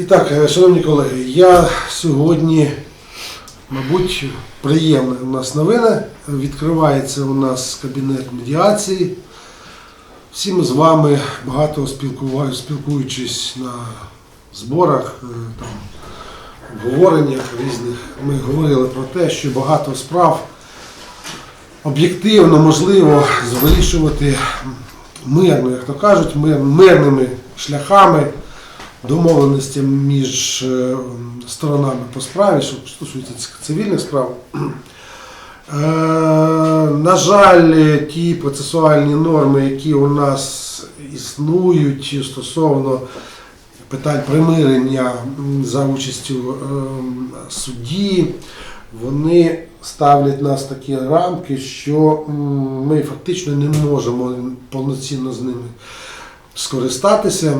І так, е, шановні колеги, я сьогодні, мабуть, приємна у нас новина. Відкривається у нас кабінет медіації. Всі ми з вами багато спілкуючись на зборах, е, там, обговореннях різних, ми говорили про те, що багато справ об'єктивно можливо вирішувати мирно, як то кажуть, мир- мирними шляхами домовленості між е, сторонами по справі, що стосується цивільних справ. Е, На жаль, ті процесуальні норми, які у нас існують стосовно питань примирення за участю ем, судді, вони ставлять нас такі рамки, що ми фактично не можемо повноцінно з ними скористатися.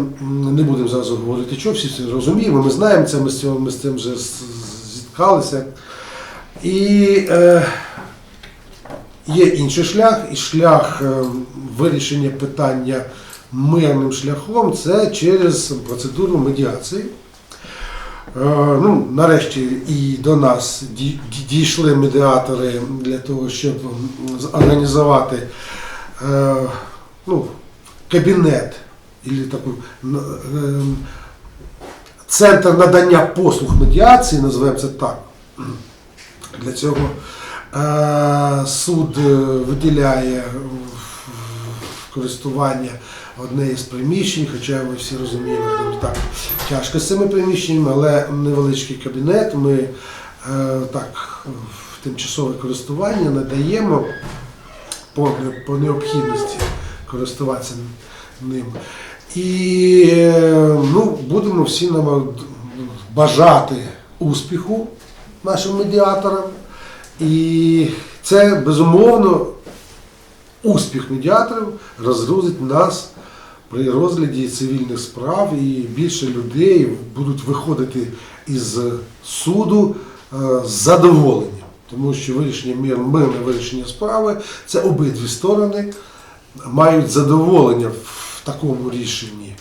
Не будемо зараз говорити, що всі це розуміємо. Ми знаємо це, ми з цим, ми з цим вже зіткалися. І е, є інший шлях, і шлях е, вирішення питання мирним шляхом це через процедуру медіації. Е, Ну, нарешті і до нас ді- ді- дійшли медіатори для того, щоб організувати е, ну, кабінет или таку, ем, центр надання послуг медіації, називаємо це так. Для цього е, суд е, виділяє користування одне із приміщень, хоча ми всі розуміємо, що так тяжко з цими приміщеннями, але невеличкий кабінет ми е, так в тимчасове користування надаємо по, по необхідності користуватися ним. І е, ну, будемо всі нам бажати успіху нашим медіаторам. І це безумовно успіх медіаторів розгрузить нас при розгляді цивільних справ, і більше людей будуть виходити із суду е, з задоволенням. Тому що вирішення мир, мирне вирішення справи це обидві сторони мають задоволення в такому рішенні,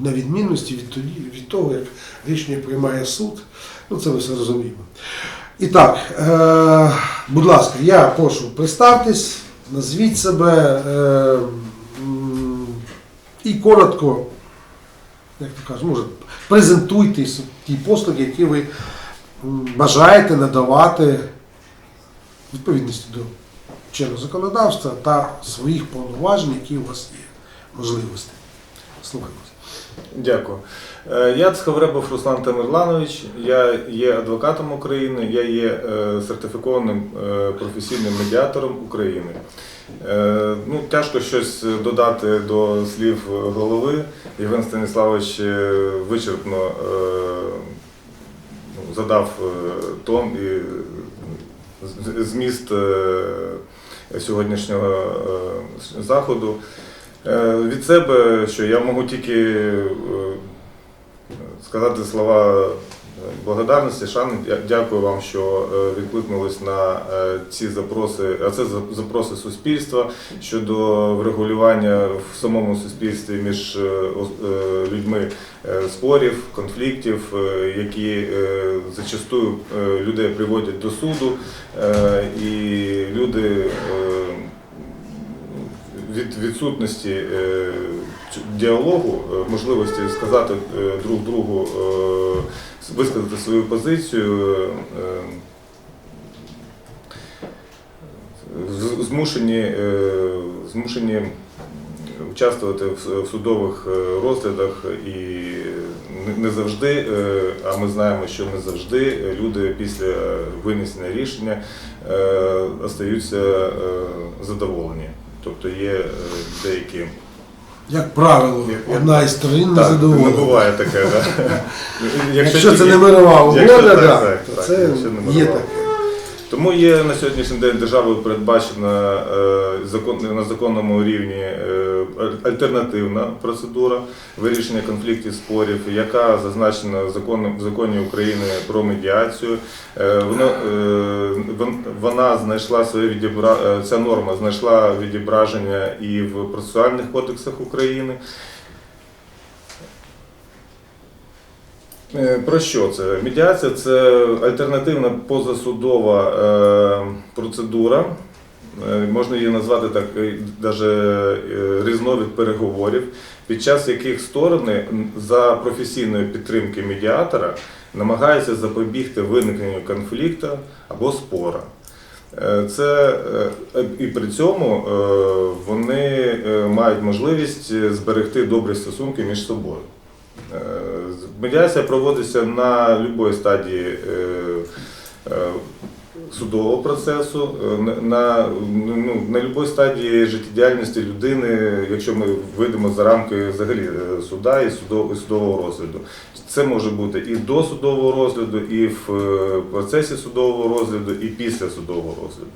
на відмінності від, тоді, від того, як рішення приймає суд. Ну, це ми все розуміємо. І так, е, будь ласка, я прошу представтесь, назвіть себе е, і коротко, як то кажуть, може, презентуйте ті послуги, які ви бажаєте надавати відповідності до чинного законодавства та своїх повноважень, які у вас є, можливості. Слухаємо. Дякую. Е, Я Цхавребов Руслан Тамерланович, я є адвокатом України, я є е, сертифікованим е, професійним медіатором України. Ну, тяжко щось додати до слів голови. Євген Станіславович вичерпно ну, задав тон і зміст сьогоднішнього е, заходу. Е, Від себе, що я можу тільки е, сказати слова благодарності, шани. Дякую вам, що е, відкликнулись на е, ці запроси, а це запроси суспільства щодо врегулювання в самому суспільстві між е, людьми спорів, конфліктів, які зачастую людей приводять до суду, і люди. від відсутності діалогу, можливості сказати друг другу, висказати свою позицію, е, змушені, е, змушені участвувати в судових е, розглядах і не- завжди, е, а ми знаємо, що не завжди е, люди після винесення рішення е, остаються е, задоволені. Тобто є е, деякі Як правило, одна із сторін не задоволена. не буває таке. так. Якщо це не мирова угода, то це є таке. Тому є на сьогоднішній день державою передбачена е, на законному рівні е, альтернативна процедура вирішення конфліктів спорів, яка зазначена в законі України про медіацію. Е, Вона, знайшла своє відібра... ця норма знайшла відображення і в процесуальних кодексах України. Про що це? Медіація це альтернативна позасудова е, процедура. Е, Можна її назвати так, навіть різновид переговорів, під час яких сторони за професійної підтримки медіатора намагаються запобігти виникненню конфлікту або спора. Е, Це е, і при цьому е, вони е, мають можливість зберегти добрі стосунки між собою. Е, Медіація проводиться на будь-якій стадії е, е, судового процесу, на, ну, на будь-якій стадії життєдіяльності людини, якщо ми вийдемо за рамки взагалі суда і судового, розгляду. Це може бути і до судового розгляду, і в процесі судового розгляду, і після судового розгляду.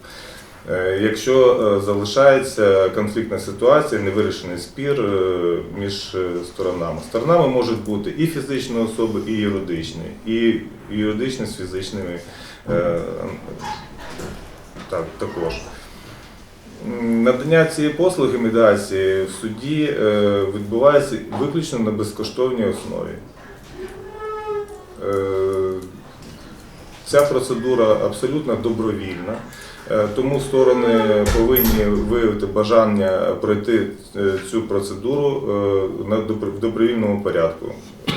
Е, Якщо е, залишається конфліктна ситуація, невирішений спір е, між сторонами. Сторонами можуть бути і фізичні особи, і юридичні, і юридичні з фізичними так, також. Надання цієї послуги медіації в суді відбувається виключно на безкоштовній основі. Ця процедура абсолютно добровільна, тому сторони повинні виявити бажання пройти е, цю процедуру е, в добровільному порядку. Е,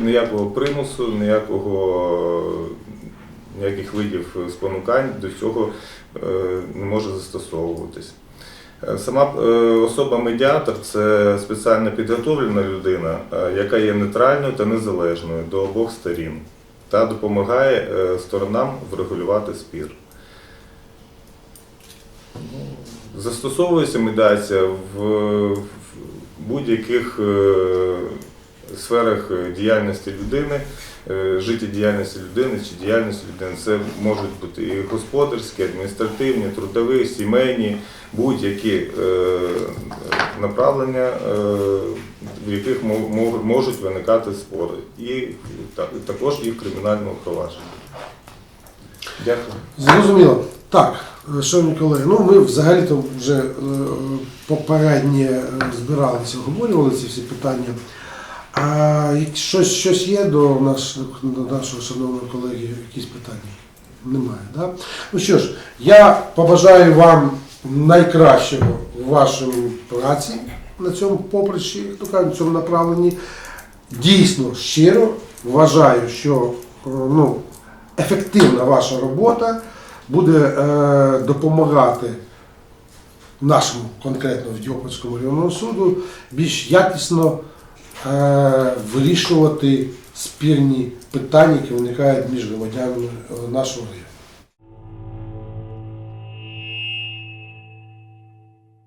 Ніякого примусу, ніякого, ніяких видів спонукань до цього е, не може застосовуватись. Е, Сама е, особа-медіатор це спеціально підготовлена людина, е, яка є нейтральною та незалежною до обох сторін та допомагає е, сторонам врегулювати спір. Ну, Застосовується медіація в, будь-яких е, сферах діяльності людини, е, життєдіяльності людини чи діяльності людини. Це можуть бути і господарські, адміністративні, трудові, сімейні, будь-які направлення, в яких мо- мо- можуть виникати спори, і також і в кримінальному. Дякую. Зрозуміло. Так, е, шановні колеги, ну ми взагалі-то вже е, попередньо е, збиралися, обговорювали ці всі питання. А щось, щось є до, наш, до нашого шановного колеги, якісь питання? Немає, да? Ну що ж, я побажаю вам найкращого в вашій праці на цьому поприщі, як то кажуть, в цьому направленні. Дійсно, щиро вважаю, що е, ну, ефективна ваша робота буде е, допомагати нашому конкретно Відьопольському районному суду більш якісно е, вирішувати спірні питання, які виникають між громадянами е, нашого району.